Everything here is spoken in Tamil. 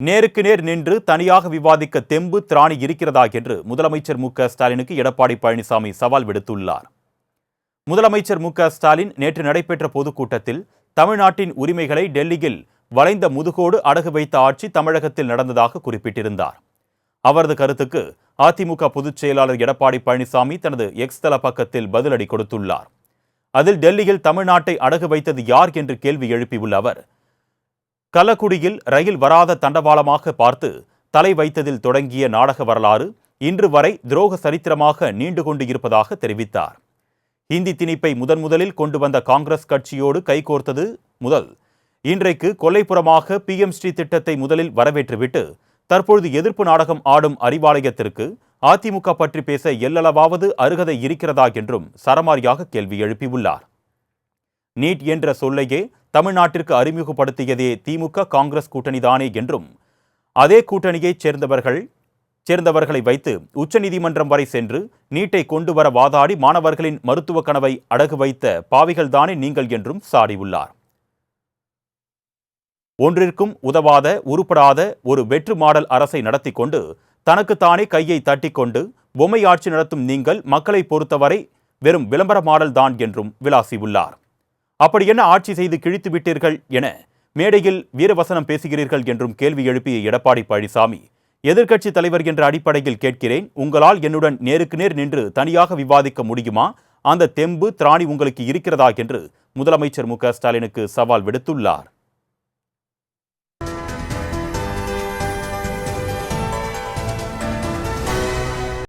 நேருக்கு நேர் நின்று தனியாக விவாதிக்க தெம்பு திராணி இருக்கிறதா என்று முதலமைச்சர் மு ஸ்டாலினுக்கு எடப்பாடி பழனிசாமி சவால் விடுத்துள்ளார். முதலமைச்சர் மு ஸ்டாலின் நேற்று நடைபெற்ற பொதுக்கூட்டத்தில் தமிழ்நாட்டின் உரிமைகளை டெல்லியில் வளைந்த முதுகோடு அடகு வைத்த ஆட்சி தமிழகத்தில் நடந்ததாக குறிப்பிட்டிருந்தார். அவரது கருத்துக்கு அதிமுக பொதுச் செயலாளர் எடப்பாடி பழனிசாமி தனது எக்ஸ் தள பக்கத்தில் பதிலடி கொடுத்துள்ளார். அதில் டெல்லியில் தமிழ்நாட்டை அடகு வைத்தது யார் என்று கேள்வி எழுப்பியுள்ள அவர் கலக்குடியில் ரயில் வராத தண்டவாளமாக பார்த்து தலை வைத்ததில் தொடங்கிய நாடக வரலாறு இன்று வரை துரோக சரித்திரமாக நீண்டு கொண்டு இருப்பதாக தெரிவித்தார். ஹிந்தி திணிப்பை முதன் முதலில் கொண்டு வந்த காங்கிரஸ் கட்சியோடு கைகோர்த்தது முதல் இன்றைக்கு கொல்லைப்புறமாக பிஎம் ஸ்ரீ திட்டத்தை முதலில் வரவேற்றுவிட்டு தற்பொழுது எதிர்ப்பு நாடகம் ஆடும் அறிவாலயத்திற்கு அதிமுக பற்றி பேச எல்லளவாவது அருகதை இருக்கிறதா என்றும் சரமாரியாக கேள்வி எழுப்பியுள்ளார். நீட் என்ற சொல்லையே தமிழ்நாட்டிற்கு அறிமுகப்படுத்தியதே திமுக காங்கிரஸ் கூட்டணிதானே என்றும் அதே கூட்டணியைச் சேர்ந்தவர்கள் சேர்ந்தவர்களை வைத்து உச்சநீதிமன்றம் வரை சென்று நீட்டை கொண்டு வர வாதாடி மாணவர்களின் மருத்துவ கனவை அடகு வைத்த பாவிகள்தானே நீங்கள் என்றும் சாடியுள்ளார். ஒன்றிற்கும் உதவாத உருப்படாத ஒரு வெற்று மாடல் அரசை நடத்தி கொண்டு தனக்குத்தானே கையை தட்டிக்கொண்டு பொம்மை ஆட்சி நடத்தும் நீங்கள் மக்களை பொறுத்தவரை வெறும் விளம்பர மாடல் தான் என்றும் விளாசியுள்ளார். அப்படி என்ன ஆட்சி செய்து கிழித்து விட்டீர்கள் என மேடையில் வீரவசனம் பேசுகிறீர்கள் என்றும் கேள்வி எழுப்பிய எடப்பாடி பழனிசாமி எதிர்க்கட்சி தலைவர் என்ற அடிப்படையில் கேட்கிறேன். உங்களால் என்னுடன் நேருக்கு நேர் நின்று தனியாக விவாதிக்க முடியுமா? அந்த தெம்பு திராணி உங்களுக்கு இருக்கிறதா? என்று முதலமைச்சர் மு ஸ்டாலினுக்கு சவால் விடுத்துள்ளார்.